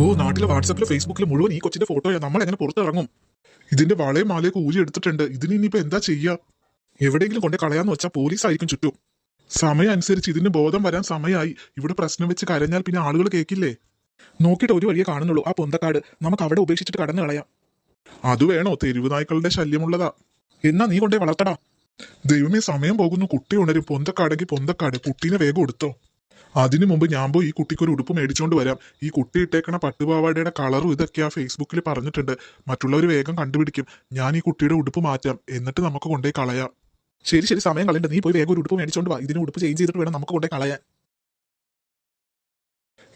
ഓ നാട്ടിലെ വാട്സാപ്പിൽ ഫേസ്ബുക്കിൽ മുഴുവൻ ഈ കൊച്ചിന്റെ ഫോട്ടോയാ നമ്മൾ എങ്ങനെ പുറത്തിറങ്ങും? ഇതിന്റെ വളയും മാലയൊക്കെ ഊരി എടുത്തിട്ടുണ്ട്. ഇതിന് ഇനിയിപ്പോ എന്താ ചെയ്യുക എവിടെയെങ്കിലും കൊണ്ടേ കളയാന്ന് വെച്ചാൽ പോലീസ് ആയിരിക്കും ചുറ്റും. സമയം അനുസരിച്ച് ഇതിന് ബോധം വരാൻ സമയമായി. ഇവിടെ പ്രശ്നം വെച്ച് കരഞ്ഞാൽ പിന്നെ ആളുകൾ കേൾക്കില്ലേ നോക്കിയിട്ട് ഒരു വഴിയെ കാണുന്നുള്ളൂ. ആ പൊന്തക്കാട്. നമുക്ക് അവിടെ ഉപേക്ഷിച്ചിട്ട് കടന്നു കളയാം. അത് വേണോ? തെരുവ് നായ്ക്കളുടെ ശല്യമുള്ളതാ. എന്നാ നീ കൊണ്ടേ വളർത്തടാ. ദൈവമേ സമയം പോകുന്നു. കുട്ടി ഉണരും. പൊന്തക്കാടെങ്കിൽ പൊന്തക്കാട്. കുട്ടീനെ വേഗം എടുത്തോ. അതിനു മുമ്പ് ഞാൻ പോയി ഈ കുട്ടിക്ക് ഒരു ഉടുപ്പ് മേടിച്ചുകൊണ്ട് വരാം. ഈ കുട്ടി ഇട്ടേക്കണ പട്ടുപാവാടയുടെ കളറും ഇതൊക്കെയാ ഫേസ്ബുക്കിൽ പറഞ്ഞിട്ടുണ്ട്. മറ്റുള്ളവർ വേഗം കണ്ടുപിടിക്കും. ഞാൻ ഈ കുട്ടിയുടെ ഉടുപ്പ് മാറ്റാം. എന്നിട്ട് നമുക്ക് കൊണ്ടുപോയി കളയാം. ശരി ശരി സമയം കളയണ്ട. നീ പോയി വേഗം ഒരു ഉടുപ്പ് മേടിച്ചോണ്ട് വാ. ഇതിന് ഉടുപ്പ് ചേഞ്ച് ചെയ്തിട്ട് വേണം നമുക്ക് കൊണ്ടുപോയി കളയാൻ.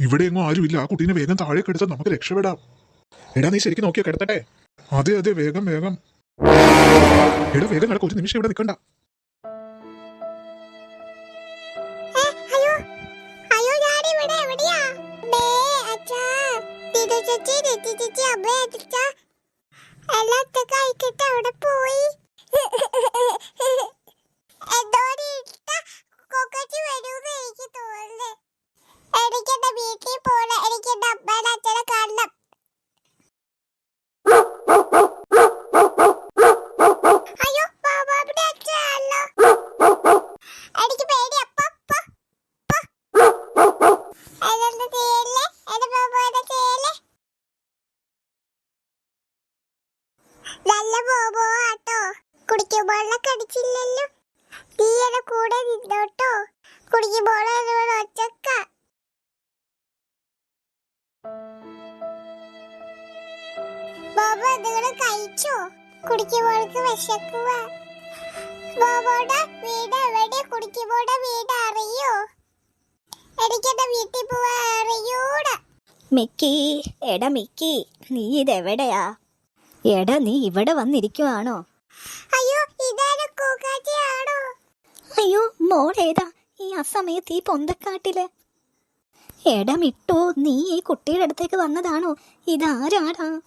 ഇവിടെ എങ്ങും ആരുമില്ല ആ കുട്ടീനെ വേഗം താഴേക്ക് എടുത്താൽ നമുക്ക് രക്ഷപ്പെടാം. എടാ നീ ശരിക്കും നോക്കിയോ? കിടത്തട്ടെ. അതെ അതെ വേഗം വേഗം. എടാ വേഗം നടക്കും. ഒരു നിമിഷം ഇവിടെ നിൽക്കണ്ട. ചേച്ചി ദിദു ചേച്ചി അച്ഛ എല്ലാത്ത കഴിക്കിട്ട് അവിടെ പോയി വീട്ടിൽ പോണം എനിക്ക് അമ്മയുടെ അച്ഛനെ കാണണം കടിച്ചില്ലല്ലോ തീയുടെ കൂടെ നിന്നോട്ടോ എന്നോട് ഒച്ചക്ക. മിക്കി എടാ മിക്കി നീ ഇതെവിടെയാ? എടാ നീ ഇവിടെ വന്നിരിക്കുവാണോ? അയ്യോ അയ്യോ മോളേതാ? ഈ അസമയത്ത് ഈ പൊന്തക്കാട്ടിൽ. എടമിട്ടോ നീ ഈ കുട്ടിയുടെ അടുത്തേക്ക് വന്നതാണോ? ഇതാരാടാ?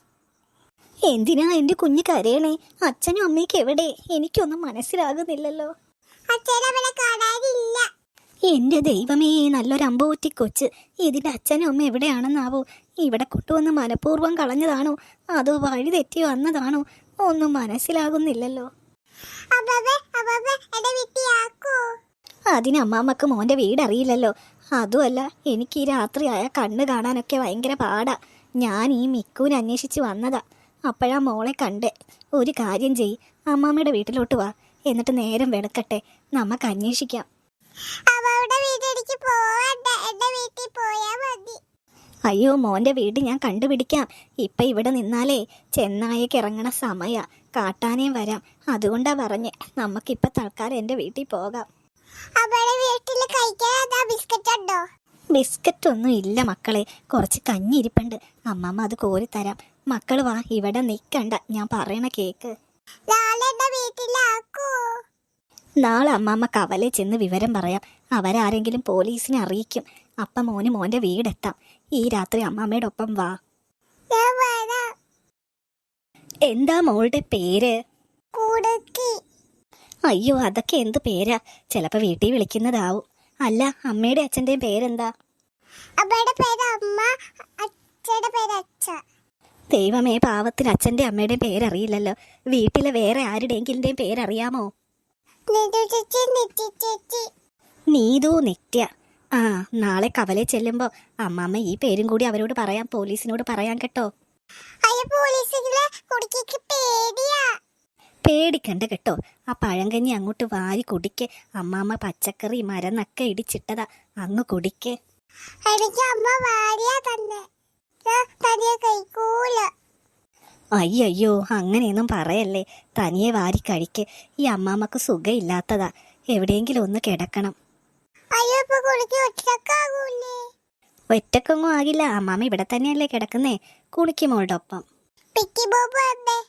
എന്തിനാ എന്റെ കുഞ്ഞ് കരയണേ? അച്ഛനും അമ്മയ്ക്ക് എവിടെ? എനിക്കൊന്നും മനസ്സിലാകുന്നില്ലല്ലോ. എന്റെ ദൈവമേ നല്ലൊരു അമ്പൂറ്റി കൊച്ച്. ഇതിന്റെ അച്ഛനും അമ്മ എവിടെയാണെന്നാവോ? ഇവിടെ കൊണ്ടുവന്ന് മനഃപൂർവം കളഞ്ഞതാണോ? അതോ വഴി തെറ്റി വന്നതാണോ? ഒന്നും മനസ്സിലാകുന്നില്ലല്ലോ. അതിന് അമ്മാമ്മക്ക് മോന്റെ വീട് അറിയില്ലല്ലോ അതുമല്ല എനിക്ക് ഈ രാത്രി ആയ കണ്ണ് കാണാനൊക്കെ ഭയങ്കര പാടാ. ഞാൻ ഈ മിക്കൂന് അന്വേഷിച്ച് വന്നതാ. അപ്പോഴാ മോളെ കണ്ടേ. ഒരു കാര്യം ചെയ് അമ്മാമ്മയുടെ വീട്ടിലോട്ട് വാ. എന്നിട്ട് നേരം വെളുക്കട്ടെ. നമുക്ക് അന്വേഷിക്കാം. അവളുടെ വീട്ടിലേക്ക് പോവണ്ട. എന്റെ വീട്ടിൽ പോയാ മതി. അയ്യോ മോന്റെ വീട് ഞാൻ കണ്ടുപിടിക്കാം. ഇപ്പം ഇവിടെ നിന്നാലേ ചെന്നായക്ക് ഇറങ്ങണ സമയ. കാട്ടാനേം വരാം. അതുകൊണ്ടാ പറഞ്ഞ് നമുക്കിപ്പം തൽക്കാലം എന്റെ വീട്ടിൽ പോകാം. വീട്ടിൽ ബിസ്ക്കറ്റ് ഉണ്ടോ? ബിസ്ക്കറ്റ് ഒന്നും ഇല്ല മക്കളെ. കുറച്ച് കഞ്ഞി ഇരിപ്പുണ്ട് അമ്മമ്മ അത് കോരിത്തരാം മക്കൾ വാ ഇവിടെ നിൽക്കണ്ട ഞാൻ പറയണ കേക്ക്. നാളെ അമ്മമ്മ കവലെ ചെന്ന് വിവരം പറയാം. അവരാരെങ്കിലും പോലീസിനെ അറിയിക്കും. അപ്പം മോന് മോന്റെ വീടെത്താം. ഈ രാത്രി അമ്മമ്മയുടെ ഒപ്പം വാ എന്താ മോളുടെ പേര്? അയ്യോ അതൊക്കെ എന്ത് പേരാ? ചിലപ്പോ വീട്ടിൽ വിളിക്കുന്നതാവും. അല്ല അമ്മയുടെ അച്ഛന്റെയും പേരെന്താ? ദൈവമേ പാവത്തിന് അച്ഛന്റെ അമ്മയുടെയും പേരറിയില്ലല്ലോ. വീട്ടിലെ വേറെ ആരുടെയെങ്കിലും പേരറിയാമോ? നീതു നിത്യ. ആ നാളെ കവലെ ചെല്ലുമ്പോൾ അമ്മാമ്മ ഈ പേരും കൂടി അവരോട് പറയാം പോലീസിനോട് പറയാം കേട്ടോ. പേടിക്കണ്ട കേട്ടോ. ആ പഴങ്കഞ്ഞി അങ്ങോട്ട് വാരി കുടിക്ക്. അമ്മാമ്മ പച്ചക്കറി മരന്നൊക്കെ ഇടിച്ചിട്ടതാ. അങ്ങ് കുടിക്ക്. അയ്യോ അങ്ങനെയൊന്നും പറയല്ലേ. തനിയെ വാരി കഴിക്ക്. ഈ അമ്മാമ്മക്ക് സുഖമില്ലാത്തതാ എവിടെയെങ്കിലും ഒന്ന് കിടക്കണം. കുടുക്കി ഒറ്റക്കാകൂലേ ഒറ്റക്കൊന്നും ആകില്ല. അമ്മാമ ഇവിടെ തന്നെയല്ലേ കിടക്കുന്നേ. കുളിക്കുമോളുടെ ഒപ്പം പിക്കി ബോബ്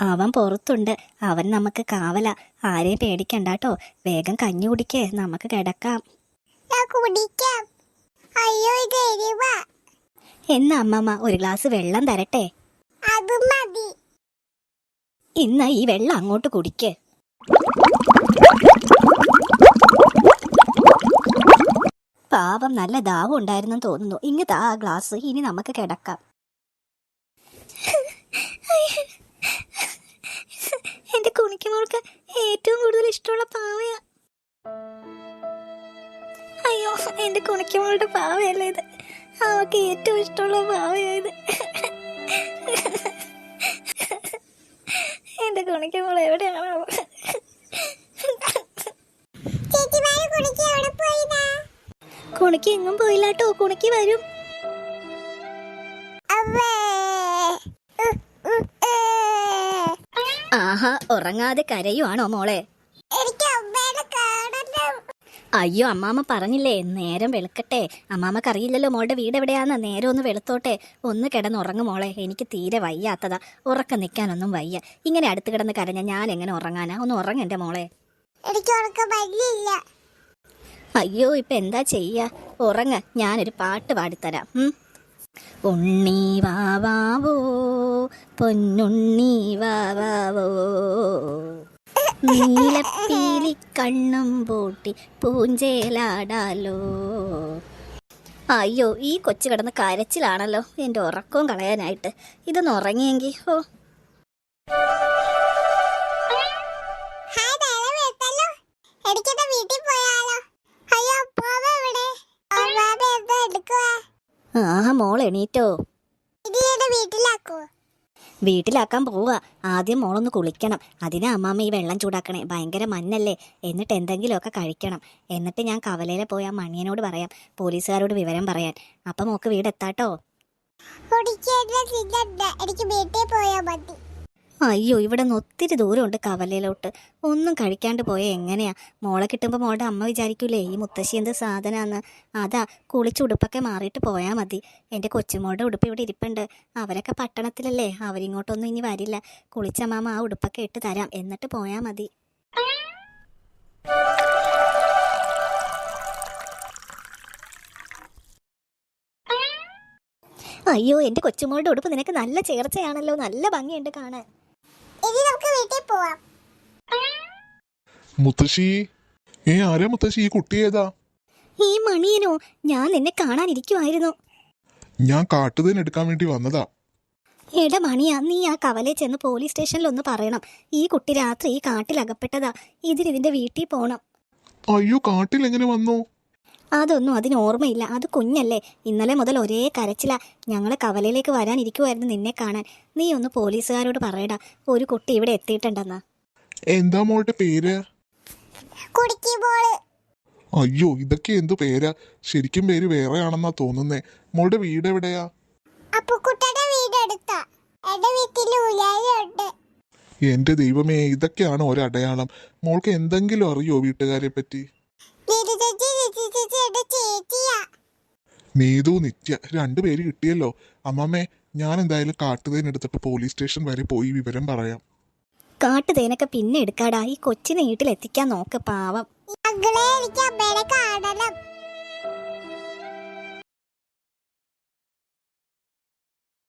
അവൻ പുറത്തുണ്ട്. അവൻ നമുക്ക് കാവല. ആരെയും പേടിക്കണ്ട കേട്ടോ വേഗം കഞ്ഞി കുടിക്കേ. നമുക്ക് കിടക്കാം. ഞാൻ കുടിക്കാം. അയ്യോ ഇത് എരിവാ. എന്നാ അമ്മമ്മ ഒരു ഗ്ലാസ് വെള്ളം തരട്ടെ? അത് മതി. ഇന്ന് ഈ വെള്ളം അങ്ങോട്ട് കുടിക്ക്. പാവം നല്ല ദാഹം ഉണ്ടായിരുന്നെന്ന് തോന്നുന്നു. ഇങ്ങനത്തെ ആ ഗ്ലാസ് ഇനി നമുക്ക് കിടക്കാം. എന്റെ കുണിക്കുമോൾക്ക് ഏറ്റവും കൂടുതൽ ഇഷ്ടമുള്ള പാവയാ. അയ്യോ എന്റെ കുണിക്കുമോളുടെ പാവയല്ലേ ഇത്? അവക്ക് ഏറ്റവും ഇഷ്ടമുള്ള പാവയായത് എന്റെ കുണിക്കുമോൾ എവിടെയാണോ ചേച്ചിമാര് കുടിക്ക് എവിടെ പോയിനാ കുണിക്ക് എങ്ങും പോയില്ലാട്ടോ കുണിക്ക് വരും. ആഹാ ഉറങ്ങാതെ കരയുവാണോ മോളെ? അയ്യോ അമ്മാമ്മ പറഞ്ഞില്ലേ നേരം വെളുക്കട്ടെ. അമ്മാമ്മക്ക് അറിയില്ലല്ലോ മോളുടെ വീട് എവിടെയാന്ന്. നേരം ഒന്ന് വെളുത്തോട്ടെ. ഒന്ന് കിടന്ന് കിടന്നുറങ്ങു മോളെ. എനിക്ക് തീരെ വയ്യാത്തതാ. ഉറക്കം നിൽക്കാനൊന്നും വയ്യ. ഇങ്ങനെ അടുത്ത് കിടന്ന് കരഞ്ഞ ഞാൻ എങ്ങനെ ഉറങ്ങാനാ? ഒന്ന് ഉറങ്ങന്റെ മോളെ. എനിക്ക് ഉറക്കം വരില്ല അയ്യോ ഇപ്പൊ എന്താ ചെയ്യാ? ഉറങ്ങ ഞാനൊരു പാട്ട് പാടിത്തരാം. ഉണ്ണി വാവാവോ പൊന്നുണ്ണി വാവാവോ നീലപ്പീലി കണ്ണും പൂട്ടി പൂഞ്ചേലാടാലോ. അയ്യോ ഈ കൊച്ചു കിടന്ന് കരച്ചിലാണല്ലോ. എന്റെ ഉറക്കവും കളയാനായിട്ട്. ഇതൊന്ന് ഉറങ്ങിയെങ്കിൽ ഓ. മോൾ എണീറ്റോ? വീട്ടിലാക്കോ? വീട്ടിലാക്കാൻ പോവുക ആദ്യം മോളൊന്ന് കുളിക്കണം. അതിനാ അമ്മാമ്മ ഈ വെള്ളം ചൂടാക്കണേ. ഭയങ്കര മഞ്ഞല്ലേ. എന്നിട്ട് എന്തെങ്കിലുമൊക്കെ കഴിക്കണം. എന്നിട്ട് ഞാൻ കവലയിലെ പോയി ആ മണിയനോട് പറയാം. പോലീസുകാരോട് വിവരം പറയാൻ. അപ്പം മോക്ക് വീട് എത്താട്ടോ കുടിക്കേണ്ട തിന്നണ്ട എനിക്ക് വീട്ടിൽ പോയാ മതി. അയ്യോ ഇവിടെ നിന്ന് ഒത്തിരി ദൂരമുണ്ട് കവലയിലോട്ട്. ഒന്നും കഴിക്കാണ്ട് പോയ എങ്ങനെയാ? മോളെ കിട്ടുമ്പോൾ മോളുടെ അമ്മ വിചാരിക്കൂലേ ഈ മുത്തശ്ശി എന്ത് സാധനമാണ് അതാ കുളിച്ച് ഉടുപ്പൊക്കെ മാറിയിട്ട് പോയാൽ മതി. എന്റെ കൊച്ചുമോളുടെ ഉടുപ്പ് ഇവിടെ ഇരിപ്പുണ്ട്. അവരൊക്കെ പട്ടണത്തിലല്ലേ അവരിങ്ങോട്ടൊന്നും ഇനി വരില്ല. കുളിച്ച മാമ ആ ഉടുപ്പൊക്കെ ഇട്ട് തരാം എന്നിട്ട് പോയാൽ മതി. അയ്യോ എന്റെ കൊച്ചുമോളുടെ ഉടുപ്പ് നിനക്ക് നല്ല ചേർച്ചയാണല്ലോ നല്ല ഭംഗിയുണ്ട് കാണാൻ ഇനി നമുക്ക് വീട്ടിൽ പോവാം മുത്തശ്ശി ഏ ആരാ മുത്തശ്ശി? ഈ കുട്ടി ഏതാ? ഈ മണിയനോ ഞാൻ നിന്നെ കാണാനിരിക്കുമായിരുന്നു ഞാൻ കാട്ടുതേൻ എടുക്കാൻ വേണ്ടി വന്നതാ. എടാ മണിയാ നീ ആ കവലെ ചെന്ന് പോലീസ് സ്റ്റേഷനിൽ ഒന്ന് പറയണം. ഈ കുട്ടി രാത്രി ഈ കാട്ടിൽ അകപ്പെട്ടതാ ഇതിന് ഇതിന്റെ വീട്ടിൽ പോണം. അയ്യോ കാട്ടിൽ എങ്ങനെ വന്നു? അതൊന്നും അതിന് ഓർമ്മയില്ല. അത് കുഞ്ഞല്ലേ. ഇന്നലെ മുതൽ ഒരേ കരച്ചില. ഞങ്ങളെ കവലയിലേക്ക് വരാനിരിക്കുമായിരുന്നു നിന്നെ കാണാൻ. നീ ഒന്ന് പോലീസുകാരോട് പറയടാ. ഒരു കുട്ടി ഇവിടെ എത്തിയിട്ടുണ്ടെന്ന്. എന്താ മോളുടെ പേര്? അയ്യോ ഇതൊക്കെ എന്തു പേരാ? ശരിക്കും പേര് വേറെ ആണെന്നാ തോന്നുന്നേ. മോളുടെ വീട് എവിടെയാ? വീട് എന്റെ വീട്ടിൽ ഉലാലുണ്ട് എന്റെ ദൈവമേ ഇതൊക്കെയാണ് ഒരടയാളം മോൾക്ക് എന്തെങ്കിലും അറിയോ വീട്ടുകാരെ പറ്റി? നീതു നിത്യ രണ്ടുപേര് കിട്ടിയല്ലോ. അമ്മമ്മേ ഞാൻ എന്തായാലും കാട്ടുതേനെടുത്തിട്ട് പോലീസ് സ്റ്റേഷൻ വരെ പോയി വിവരം പറയാം. കാട്ടുതേനൊക്കെ പിന്നെ എടുക്കാടാ. ഈ കൊച്ചിനെ വീട്ടിൽ എത്തിക്കാൻ നോക്ക് പാവം.